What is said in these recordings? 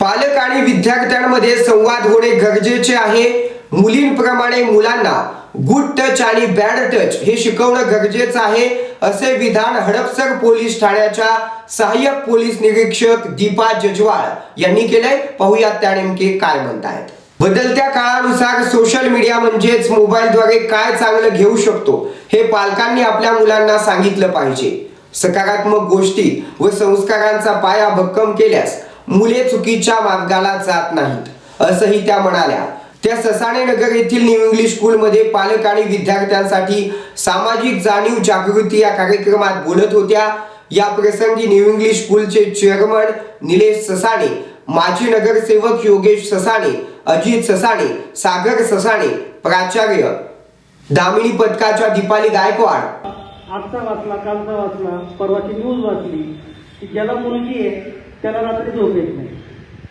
पालक आणि विद्यार्थ्यांमध्ये संवाद होणे गरजेचे आहे. मुलींप्रमाणे मुलांना गुड टच आणि बॅड टच हे शिकवणं गरजेचं आहे असे विधान हडपसर पोलीस ठाण्याच्या सहाय्यक पोलीस निरीक्षक दीपा जजवाळ यांनी केलंय. पाहूयात त्या नेमके काय म्हणतायत. बदलत्या काळानुसार सोशल मीडिया म्हणजेच मोबाईलद्वारे काय चांगलं घेऊ शकतो हे पालकांनी आपल्या मुलांना सांगितलं पाहिजे. सकारात्मक गोष्टी व संस्कारांचा पाया भक्कम केल्यास मुले चुकीच्या मार्गाला जात नाहीत असंही त्या म्हणाल्या. त्या ससाणे नगर येथील न्यू इंग्लिश स्कूलमध्ये पालक आणि विद्यार्थ्यांसाठी सामाजिक जाणीव जागृती या कार्यक्रमात बोलत होत्या. या प्रसंगी न्यू इंग्लिश स्कूलचे चेअरमन निलेश ससाणे माजी नगरसेवक योगेश ससाणे अजित ससाणे सागर ससाणे प्राचार्य दामिनी पथकाच्या दीपाली गायकवाड. आजचा वाचला कालचा वाचला परवाची न्यूज वाचली की ज्याला मुलगी आहे त्याला रात्री झोप येत नाही.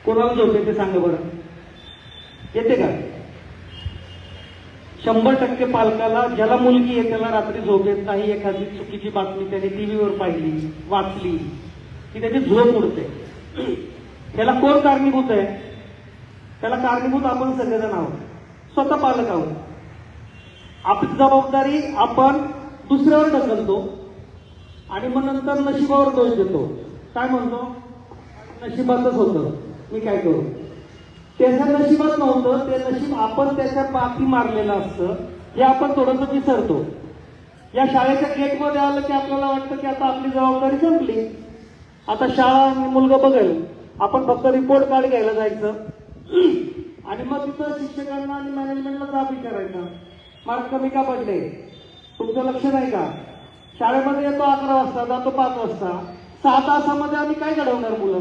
कोणाला झोप येते सांगा बरं? येते का? शंभर टक्के पालकाला ज्याला मुलगी आहे त्याला रात्री झोप येत नाही. एखादी चुकीची बातमी त्याने टीव्हीवर पाहिली वाचली की त्याची झोप उडते. त्याला कोण कारणीभूत आहे? त्याला कारणीभूत आपण सगळेजण आहोत. स्वतः पालक आहोत. आपली जबाबदारी आपण दुसऱ्यावर ढकलतो आणि मग नंतर नशिबावर दोष देतो. काय म्हणतो? नशिबातच होतं. मी काय करू? त्याच्या नशिबात नव्हतं ते नशीब आपण त्याच्या पाठी मारलेलं असतं हे आपण थोडंसं विसरतो. या शाळेच्या गेटमध्ये आलं की आपल्याला वाटतं की आता आपली जबाबदारी संपली. आता शाळा आणि मुलगा बघेल. आपण फक्त रिपोर्ट कार्ड घ्यायला जायचं. आणि मग तिथं शिक्षकांना आणि मॅनेजमेंटला जाब विचारायचा. मार्क कमी का पडले? तुमचं लक्ष नाही का? शाळेमध्ये येतो अकरा वाजता जातो पाच वाजता. सहा तासामध्ये आम्ही काय घडवणार मुलं?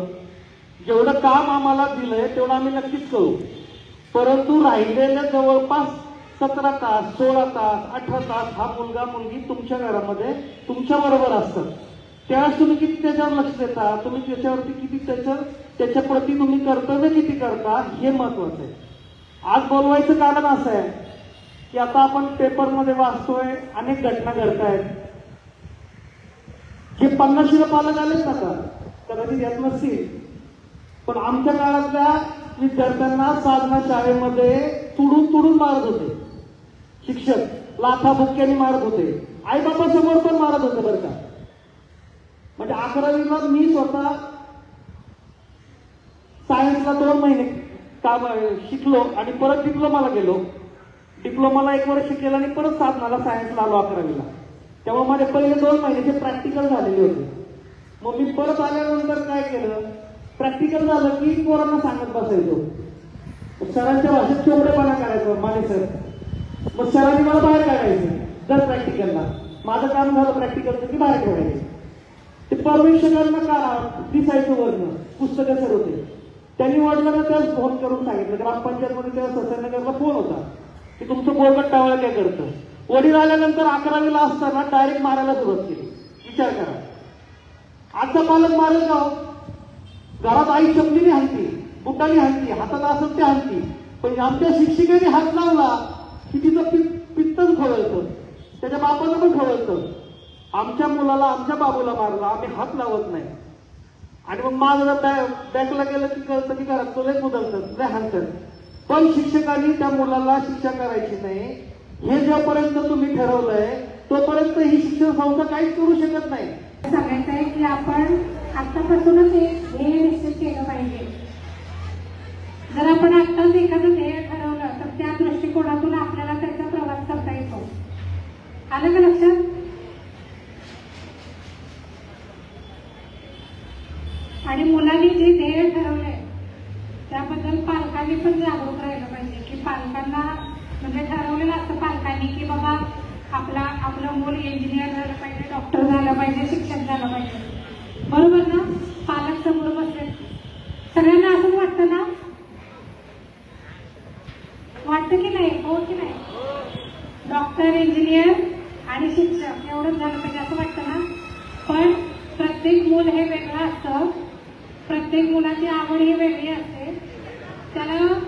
जेवढं काम आम्हाला दिलंय तेवढं आम्ही नक्कीच करू. परंतु राहिलेले जवळपास सतरा तास सोळा तास अठरा तास हा मुलगा मुलगी तुमच्या घरामध्ये तुमच्या बरोबर असतात. त्यावेळेस तुम्ही किती त्याच्यावर लक्ष देता? तुम्ही त्याच्यावरती किती त्याच्या त्याच्या प्रती तुम्ही कर्तव्य किती करता? हे महत्वाचं आहे. आज बोलवायचं कारण असं आहे की आता आपण पेपरमध्ये वाचतोय अनेक घटना घडत आहेत जे पन्नाशीला पालक आलेत ना का? कदाचित यात नसतील पण आमच्या काळातल्या विद्यार्थ्यांना साधना शाळेमध्ये तुडून तुडून मारत होते. शिक्षक लाथा मारत होते. आई बाबा समोर पण मारत होते बरं का. म्हणजे अकरावीला मी स्वतः सायन्सला दोन महिने काम शिकलो आणि परत डिप्लोमाला गेलो. डिप्लोमाला एक वर्ष केलं आणि परत साधनाला सायन्सला आलो अकरावीला. तेव्हा माझे पहिले दोन महिने महिन्याचे प्रॅक्टिकल झालेले होते. मग मी परत आल्यानंतर काय केलं? प्रॅक्टिकल झालं की पोरांना सांगत बसायचो. सरांच्या भाषेत चोपडेपणा करायचो माने सर. मग सरांनी मला बाहेर काढायचं दर प्रॅक्टिकलला माझं काम झालं प्रॅक्टिकलचं म्हणजे की बाहेर काढायचं. ते परमेश्वरांना का दिसायचं वर्ण पुस्तकं सर होते. त्यांनी वडिलांना त्याच फोन करून सांगितलं. ग्रामपंचायतमध्ये तेव्हा सत्यनगरला फोन होता. की तुमचं बोरगट टावळ काय करतं. वडील आल्यानंतर अकरावीला असताना डायरेक्ट मारायला सुरुवात केली. विचार करा. आजचा पालक मारत जाऊ घरात आई चपलीने हलती बुटाने हलती हातात असत ते हाणती पण आमच्या शिक्षिकेने हात लावला की तिचं पित्त पित्तच खोळवतं त्याच्या बापाचं पण खोळवतं आमच्या मुलाला आमच्या बाबूला मारला आम्ही हात लावत नाही. आणि मग माझं जर बॅ- बॅकला गेलं की कळतं की घरात तो लय बदलतात लय हाणतात पण शिक्षकांनी त्या मुलाला शिक्षा करायची नाही. हे जोपर्यंत तुम्ही ठरवलंय तोपर्यंत ही शिक्षण संस्था काहीच करू शकत नाही. सांगायचं आहे की आपण आतापासूनच एक ध्येय निश्चित केलं पाहिजे. जर आपण आत्ताच एखादं ध्येय ठरवलं तर त्या दृष्टिकोनातून आपल्याला त्याचा प्रवास करता येतो. आलं का लक्षात? आणि मुलांनी जे ध्येय ठरवले त्याबद्दल पालकांनी पण जागरूक राहिलं पाहिजे की पालकांना म्हणजे ठरवलेलं असतं पालकांनी की बाबा आपला आपलं मूल इंजिनियर झालं पाहिजे डॉक्टर झालं पाहिजे शिक्षक झालं पाहिजे. बरोबर ना? पालक समोर बसले. सगळ्यांना असंच वाटतं ना? वाटतं की नाही? हो की नाही? डॉक्टर इंजिनियर आणि शिक्षक एवढंच झालं पाहिजे असं वाटतं ना? पण प्रत्येक मूल हे वेगळं असतं. प्रत्येक मुलाची आवड ही वेगळी असते. त्याला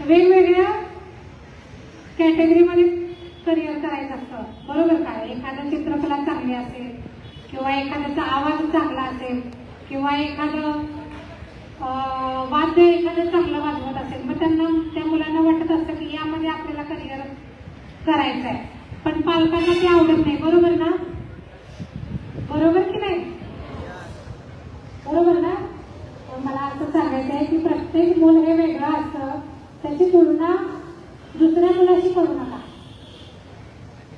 वेगवेगळ्या कॅटेगरीमध्ये करिअर करायचं असतं. बरोबर काय एखादं चित्रकला चांगली असेल किंवा एखाद्याचा आवाज चांगला असेल किंवा एखादं वाद्य एखादं चांगलं वाजवत असेल मग त्यांना त्या मुलांना वाटत असतं की यामध्ये आपल्याला करिअर करायचं आहे पण पालकांना ते आवडत नाही. बरोबर ना? बरोबर ना तर मला असं सांगायचं आहे की प्रत्येक मूल हे वेगळं असतं त्याची तुलना दुसऱ्या मुलाशी करू नका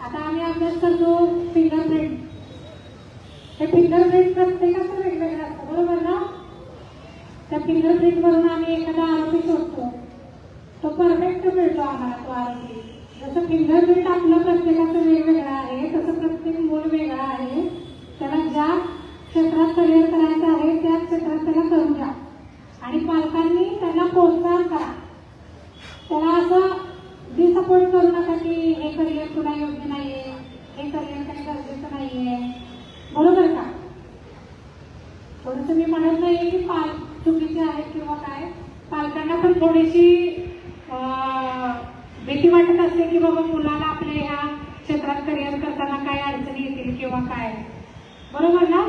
आता आम्ही अभ्यास करतो फिंगरप्रिंट हे फिंगरप्रिंट प्रत्येकाचं वेगवेगळं असतं बरोबर ना त्या फिंगरप्रिंट वरून आम्ही एखादा आरोपी शोधतो. तो परफेक्ट मिळतो आम्हाला तो आरोपी. जसं फिंगरप्रिंट आपलं प्रत्येकाचं वेगवेगळं आहे तसं प्रत्येक मूल वेगळं आहे. त्याला ज्या क्षेत्रात करिअर करायचं आहे त्या क्षेत्रात त्याला करू द्या. आणि पालकांनी त्याला प्रोत्साहन करा. त्याला असं डिसअपॉइंट करू नका की हे करिअर तुला योग्य नाही आहे हे करिअर काही गरजेचं नाही आहे बरोबर का? थोडंसं मी म्हणत नाही की पाल चुकीचे आहेत किंवा काय पालकांना पण थोडीशी भीती वाटत असते की बाबा मुलाला आपल्या ह्या क्षेत्रात करिअर करताना काय अडचणी येतील किंवा काय. बरोबर ना?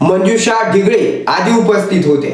मंजुषा ढिगळे आधी उपस्थित होते.